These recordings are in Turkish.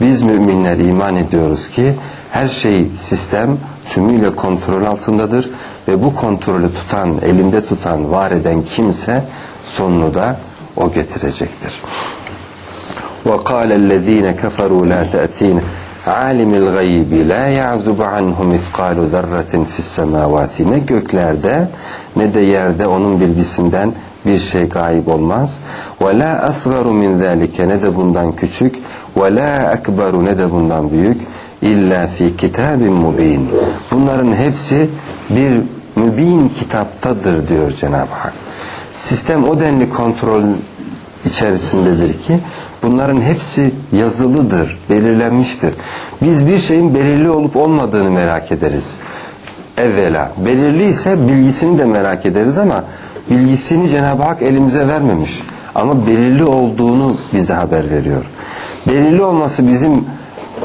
Biz müminler iman ediyoruz ki her şey sistem tümüyle kontrol altındadır ve bu kontrolü tutan, elinde tutan, var eden kimse sonunu da o getirecektir. وقال الذين كفروا لا تأتين عالم الغيب لا يعزب عنه مثقال ذرة في السماوات ne göklerde ne de yerde onun bilgisinden bir şey gayb olmaz. Ve la asgaru min zalike ne de bundan küçük ve la ekberu ne de bundan büyük illa fi kitabin mubin. Bunların hepsi bir mübin kitaptadır diyor Cenab-ı Hak. Sistem o denli kontrol içerisindedir ki bunların hepsi yazılıdır, belirlenmiştir. Biz bir şeyin belirli olup olmadığını merak ederiz. Evvela belirli ise bilgisini de merak ederiz ama bilgisini Cenab-ı Hak elimize vermemiş. Ama belirli olduğunu bize haber veriyor. Belirli olması bizim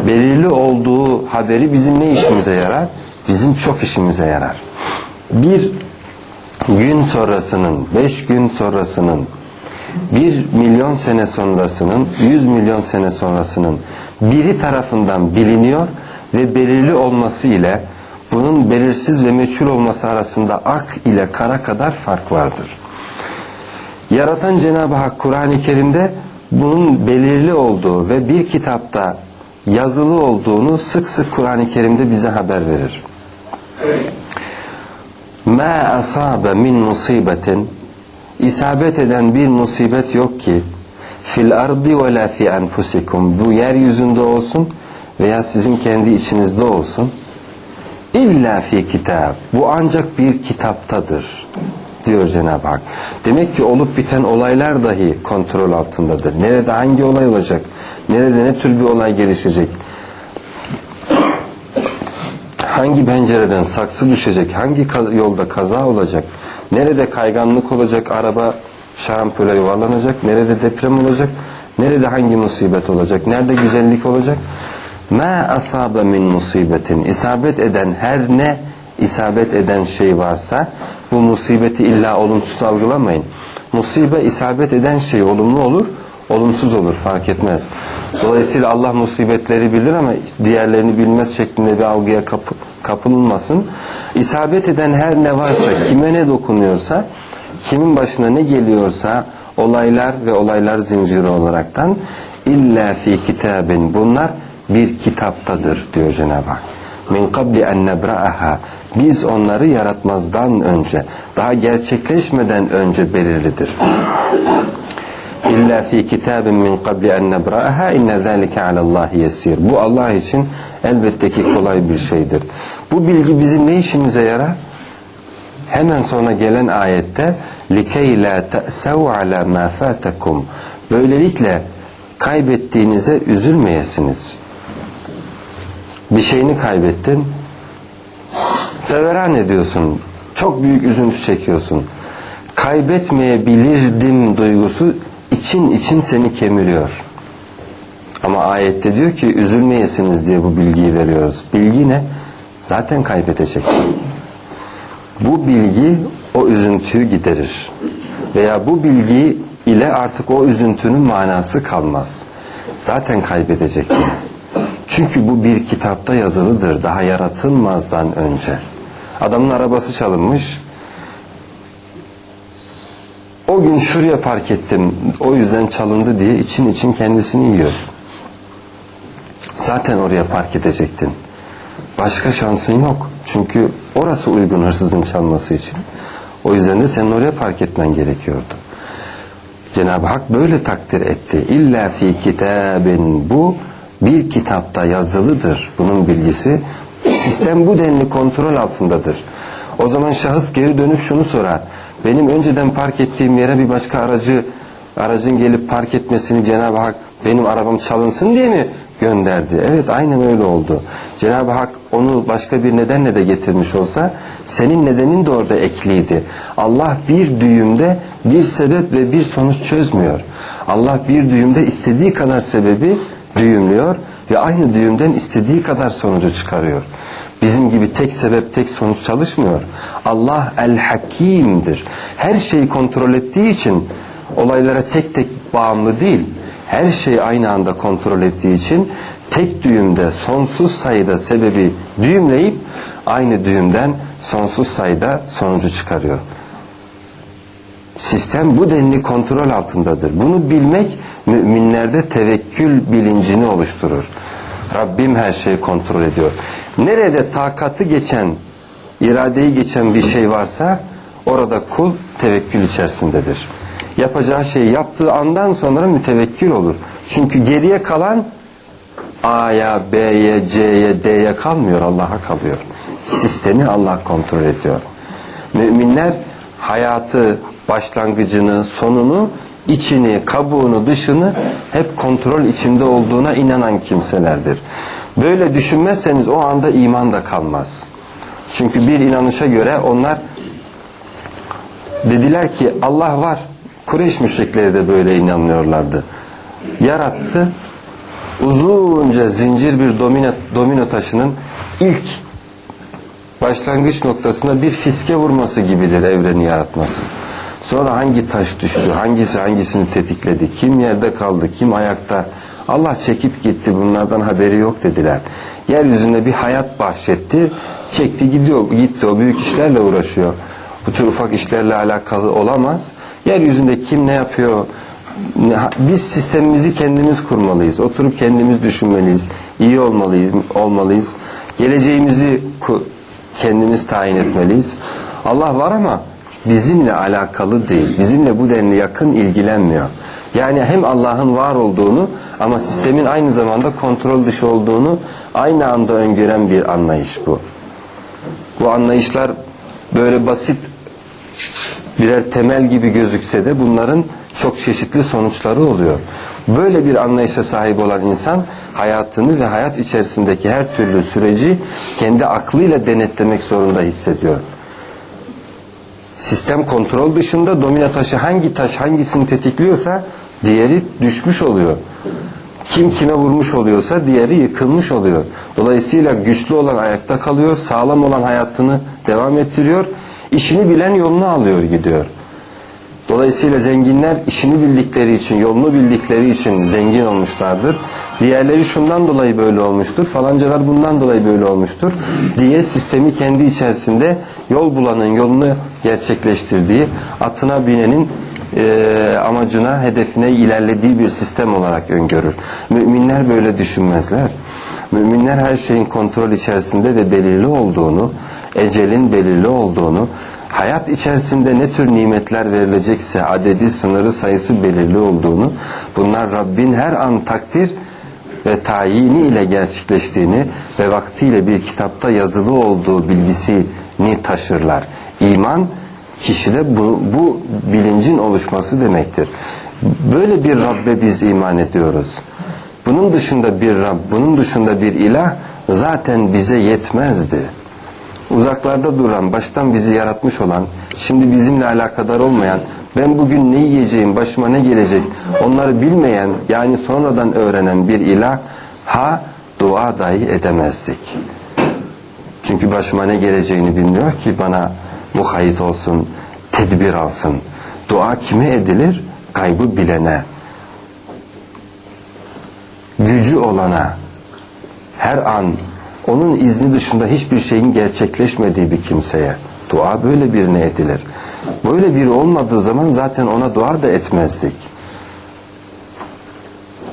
belirli olduğu haberi bizim ne işimize yarar? Bizim çok işimize yarar. Bir gün sonrasının, beş gün sonrasının, bir milyon sene sonrasının, yüz milyon sene sonrasının biri tarafından biliniyor ve belirli olması ile bunun belirsiz ve meçhul olması arasında ak ile kara kadar fark vardır. Yaratan Cenab-ı Hak Kur'an-ı Kerim'de bunun belirli olduğu ve bir kitapta yazılı olduğunu sık sık Kur'an-ı Kerim'de bize haber verir. Ma asabe min musibetin isabet eden bir musibet yok ki fil ardi ve la fi enfusikum bu yeryüzünde olsun veya sizin kendi içinizde olsun illa fi kitab bu ancak bir kitaptadır diyor Cenab-ı Hak. Demek ki olup biten olaylar dahi kontrol altındadır. Nerede hangi olay olacak? Nerede ne tür bir olay gelişecek? Hangi pencereden saksı düşecek? Hangi yolda kaza olacak? Nerede kayganlık olacak? Araba şarampole yuvarlanacak? Nerede deprem olacak? Nerede hangi musibet olacak? Nerede güzellik olacak? Ma asabe min musibetin isabet eden her ne isabet eden şey varsa bu musibeti illa olumsuz algılamayın. Musibe isabet eden şey olumlu olur, olumsuz olur fark etmez. Dolayısıyla Allah musibetleri bilir ama diğerlerini bilmez şeklinde bir algıya kapı, kapılmasın. İsabet eden her ne varsa, kime ne dokunuyorsa, kimin başına ne geliyorsa olaylar ve olaylar zinciri olaraktan illa fi kitabin bunlar bir kitaptadır diyor Cenab-ı Hak. Min qabli en nebra'aha biz onları yaratmazdan önce daha gerçekleşmeden önce belirlidir. İlla fi kitabin min qabli en nebra'aha inne zalike alallahi yesir. Bu Allah için elbette ki kolay bir şeydir. Bu bilgi bizim ne işimize yarar? Hemen sonra gelen ayette likey la ta'sev ala ma fatakum. Böylelikle kaybettiğinize üzülmeyesiniz. Bir şeyini kaybettin. Feveran ediyorsun. Çok büyük üzüntü çekiyorsun. Kaybetmeyebilirdim duygusu için için seni kemiriyor. Ama ayette diyor ki üzülmeyesiniz diye bu bilgiyi veriyoruz. Bilgi ne? Zaten kaybedeceksin. Bu bilgi o üzüntüyü giderir. Veya bu bilgi ile artık o üzüntünün manası kalmaz. Zaten kaybedecektin. Çünkü bu bir kitapta yazılıdır daha yaratılmazdan önce. Adamın arabası çalınmış. O gün şuraya park ettim. O yüzden çalındı diye için için kendisini yiyor. Zaten oraya park edecektin. Başka şansın yok. Çünkü orası uygun hırsızın çalması için. O yüzden de senin oraya park etmen gerekiyordu. Cenab-ı Hak böyle takdir etti. İlla fi kitabin bu bir kitapta yazılıdır bunun bilgisi. Sistem bu denli kontrol altındadır. O zaman şahıs geri dönüp şunu sorar. Benim önceden park ettiğim yere bir başka aracı aracın gelip park etmesini Cenab-ı Hak benim arabam çalınsın diye mi gönderdi? Evet aynen öyle oldu. Cenab-ı Hak onu başka bir nedenle de getirmiş olsa senin nedenin de orada ekliydi. Allah bir düğümde bir sebep ve bir sonuç çözmüyor. Allah bir düğümde istediği kadar sebebi düğümlüyor ve aynı düğümden istediği kadar sonucu çıkarıyor. Bizim gibi tek sebep tek sonuç çalışmıyor. Allah el-hakimdir. Her şeyi kontrol ettiği için olaylara tek tek bağımlı değil. Her şeyi aynı anda kontrol ettiği için tek düğümde sonsuz sayıda sebebi düğümleyip aynı düğümden sonsuz sayıda sonucu çıkarıyor. Sistem bu denli kontrol altındadır. Bunu bilmek müminlerde tevekkül bilincini oluşturur. Rabbim her şeyi kontrol ediyor. Nerede takatı geçen, iradeyi geçen bir şey varsa orada kul tevekkül içerisindedir. Yapacağı şeyi yaptığı andan sonra mütevekkil olur. Çünkü geriye kalan A'ya, B'ye, C'ye, D'ye kalmıyor, Allah'a kalıyor. Sistemi Allah kontrol ediyor. Müminler hayatı, başlangıcını, sonunu, içini, kabuğunu, dışını hep kontrol içinde olduğuna inanan kimselerdir. Böyle düşünmezseniz o anda iman da kalmaz. Çünkü bir inanışa göre onlar dediler ki Allah var. Kureyş müşrikleri de böyle inanıyorlardı. Yarattı. Uzunca zincir bir domino, domino taşının ilk başlangıç noktasında bir fiske vurması gibidir evreni yaratması. Sonra hangi taş düştü, hangisi hangisini tetikledi, kim yerde kaldı, kim ayakta. Allah çekip gitti bunlardan haberi yok dediler. Yeryüzünde bir hayat bahşetti, çekti gidiyor, gitti o büyük işlerle uğraşıyor. Bu tür ufak işlerle alakalı olamaz. Yeryüzünde kim ne yapıyor, biz sistemimizi kendimiz kurmalıyız. Oturup kendimiz düşünmeliyiz. İyi olmalıyız. olmalıyız. Geleceğimizi kendimiz tayin etmeliyiz. Allah var ama bizimle alakalı değil. Bizimle bu denli yakın ilgilenmiyor. Yani hem Allah'ın var olduğunu ama sistemin aynı zamanda kontrol dışı olduğunu aynı anda öngören bir anlayış bu. Bu anlayışlar böyle basit birer temel gibi gözükse de bunların çok çeşitli sonuçları oluyor. Böyle bir anlayışa sahip olan insan hayatını ve hayat içerisindeki her türlü süreci kendi aklıyla denetlemek zorunda hissediyor. Sistem kontrol dışında domino taşı hangi taş hangisini tetikliyorsa diğeri düşmüş oluyor. Kim kime vurmuş oluyorsa diğeri yıkılmış oluyor. Dolayısıyla güçlü olan ayakta kalıyor, sağlam olan hayatını devam ettiriyor, işini bilen yolunu alıyor gidiyor. Dolayısıyla zenginler işini bildikleri için, yolunu bildikleri için zengin olmuşlardır. Diğerleri şundan dolayı böyle olmuştur, falancalar bundan dolayı böyle olmuştur diye sistemi kendi içerisinde yol bulanın yolunu gerçekleştirdiği, atına binenin e, amacına, hedefine ilerlediği bir sistem olarak öngörür. Müminler böyle düşünmezler. Müminler her şeyin kontrol içerisinde ve belirli olduğunu, ecelin belirli olduğunu, hayat içerisinde ne tür nimetler verilecekse adedi, sınırı, sayısı belirli olduğunu, bunlar Rabbin her an takdir ve tayini ile gerçekleştiğini ve vaktiyle bir kitapta yazılı olduğu bilgisini taşırlar. İman kişide bu, bu bilincin oluşması demektir. Böyle bir Rabbe biz iman ediyoruz. Bunun dışında bir Rab, bunun dışında bir ilah zaten bize yetmezdi uzaklarda duran, baştan bizi yaratmış olan, şimdi bizimle alakadar olmayan, ben bugün ne yiyeceğim, başıma ne gelecek, onları bilmeyen, yani sonradan öğrenen bir ilah, ha dua dahi edemezdik. Çünkü başıma ne geleceğini bilmiyor ki bana muhayyit olsun, tedbir alsın. Dua kime edilir? Kaybı bilene. Gücü olana. Her an onun izni dışında hiçbir şeyin gerçekleşmediği bir kimseye dua böyle birine edilir. Böyle biri olmadığı zaman zaten ona dua da etmezdik.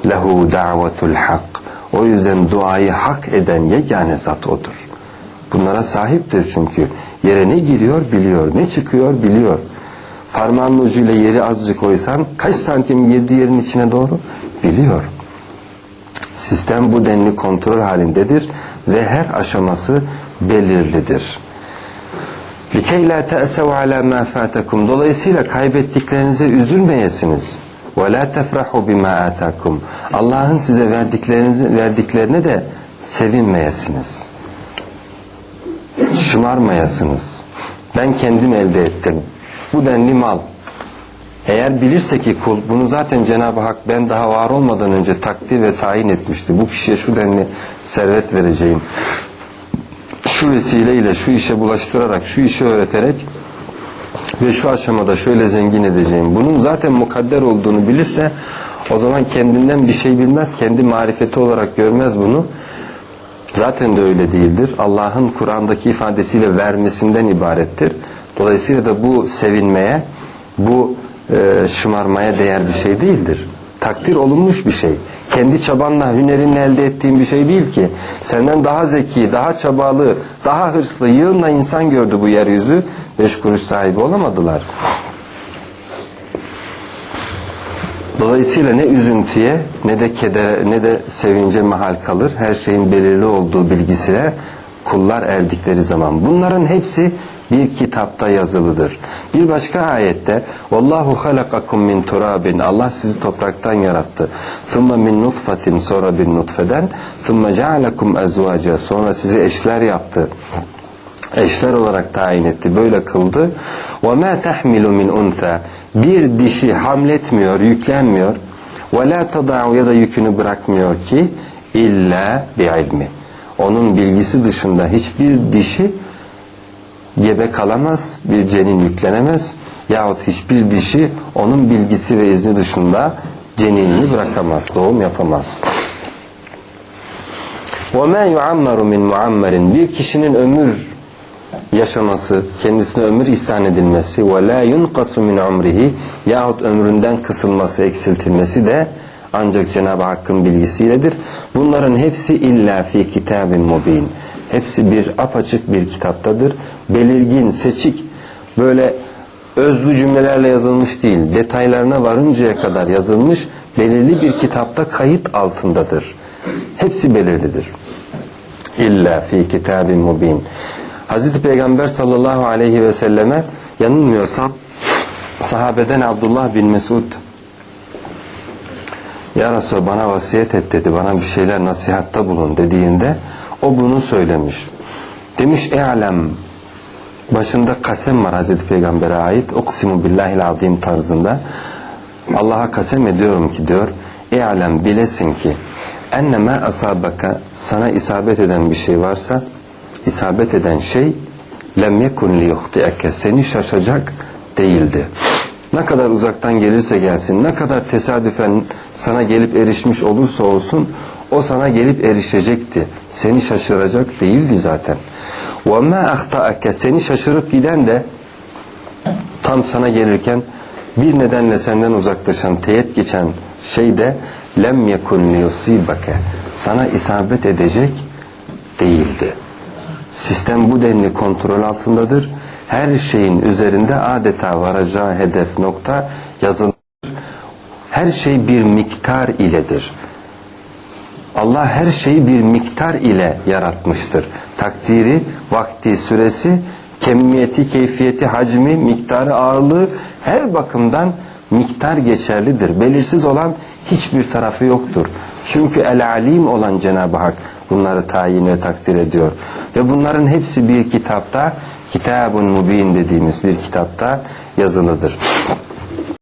Lehu da'vetul hak. O yüzden duayı hak eden yegane zat odur. Bunlara sahiptir çünkü. Yere ne giriyor biliyor, ne çıkıyor biliyor. Parmağın ucuyla yeri azıcık koysan kaç santim girdi yerin içine doğru biliyor. Sistem bu denli kontrol halindedir ve her aşaması belirlidir. لِكَيْ لَا تَأْسَوْا عَلَى مَا فَاتَكُمْ Dolayısıyla kaybettiklerinize üzülmeyesiniz. وَلَا تَفْرَحُوا بِمَا آتَاكُمْ Allah'ın size verdiklerinizi, verdiklerine de sevinmeyesiniz. Şımarmayasınız. Ben kendim elde ettim. Bu denli mal. Eğer bilirse ki kul bunu zaten Cenab-ı Hak ben daha var olmadan önce takdir ve tayin etmişti. Bu kişiye şu denli servet vereceğim. şu vesileyle şu işe bulaştırarak, şu işi öğreterek ve şu aşamada şöyle zengin edeceğim. Bunun zaten mukadder olduğunu bilirse O zaman kendinden bir şey bilmez, kendi marifeti olarak görmez bunu. Zaten de öyle değildir. Allah'ın Kur'an'daki ifadesiyle vermesinden ibarettir. Dolayısıyla da bu sevinmeye, bu e, şımarmaya değer bir şey değildir. Takdir olunmuş bir şey. Kendi çabanla, hünerinle elde ettiğin bir şey değil ki. Senden daha zeki, daha çabalı, daha hırslı, yığınla insan gördü bu yeryüzü. Beş kuruş sahibi olamadılar. Dolayısıyla ne üzüntüye ne de kedere ne de sevince mahal kalır. Her şeyin belirli olduğu bilgisine kullar erdikleri zaman. Bunların hepsi bir kitapta yazılıdır. Bir başka ayette Wallahu halakakum min turabin Allah sizi topraktan yarattı. Thumma min nutfatin sonra bir nutfeden thumma cealekum ezvaca sonra sizi eşler yaptı eşler olarak tayin etti. Böyle kıldı. وَمَا تَحْمِلُ مِنْ اُنْثَى Bir dişi hamletmiyor, yüklenmiyor. وَلَا تَضَعُ ya da yükünü bırakmıyor ki illa ilmi. Onun bilgisi dışında hiçbir dişi gebe kalamaz, bir cenin yüklenemez yahut hiçbir dişi onun bilgisi ve izni dışında ceninini bırakamaz, doğum yapamaz. وَمَا يُعَمَّرُ مِنْ مُعَمَّرٍ Bir kişinin ömür yaşaması, kendisine ömür ihsan edilmesi ve la yunqasu min umrihi yahut ömründen kısılması, eksiltilmesi de ancak Cenab-ı Hakk'ın bilgisiyledir. Bunların hepsi illa fi kitabin mubin. Hepsi bir apaçık bir kitaptadır. Belirgin, seçik, böyle özlü cümlelerle yazılmış değil. Detaylarına varıncaya kadar yazılmış belirli bir kitapta kayıt altındadır. Hepsi belirlidir. İlla fi kitabin mubin. Hazreti Peygamber sallallahu aleyhi ve selleme yanılmıyorsam sahabeden Abdullah bin Mesud Ya Resulallah bana vasiyet et dedi bana bir şeyler nasihatta bulun dediğinde o bunu söylemiş. Demiş e'lem başında kasem var Hazreti Peygamber'e ait uksimu billahil azim tarzında Allah'a kasem ediyorum ki diyor e'lem bilesin ki enneme asabaka sana isabet eden bir şey varsa isabet eden şey lem yekun li yuhti'eke seni şaşacak değildi. Ne kadar uzaktan gelirse gelsin, ne kadar tesadüfen sana gelip erişmiş olursa olsun o sana gelip erişecekti. Seni şaşıracak değildi zaten. وَمَا اَخْتَأَكَ Seni şaşırıp giden de tam sana gelirken bir nedenle senden uzaklaşan, teyit geçen şey de lem yekun liyusibake sana isabet edecek değildi. Sistem bu denli kontrol altındadır. Her şeyin üzerinde adeta varacağı hedef nokta yazılır. Her şey bir miktar iledir. Allah her şeyi bir miktar ile yaratmıştır. Takdiri, vakti, süresi, kemiyeti, keyfiyeti, hacmi, miktarı, ağırlığı her bakımdan miktar geçerlidir. Belirsiz olan hiçbir tarafı yoktur. Çünkü el-alim olan Cenab-ı Hak bunları tayin ve takdir ediyor. Ve bunların hepsi bir kitapta, kitabun mubin dediğimiz bir kitapta yazılıdır.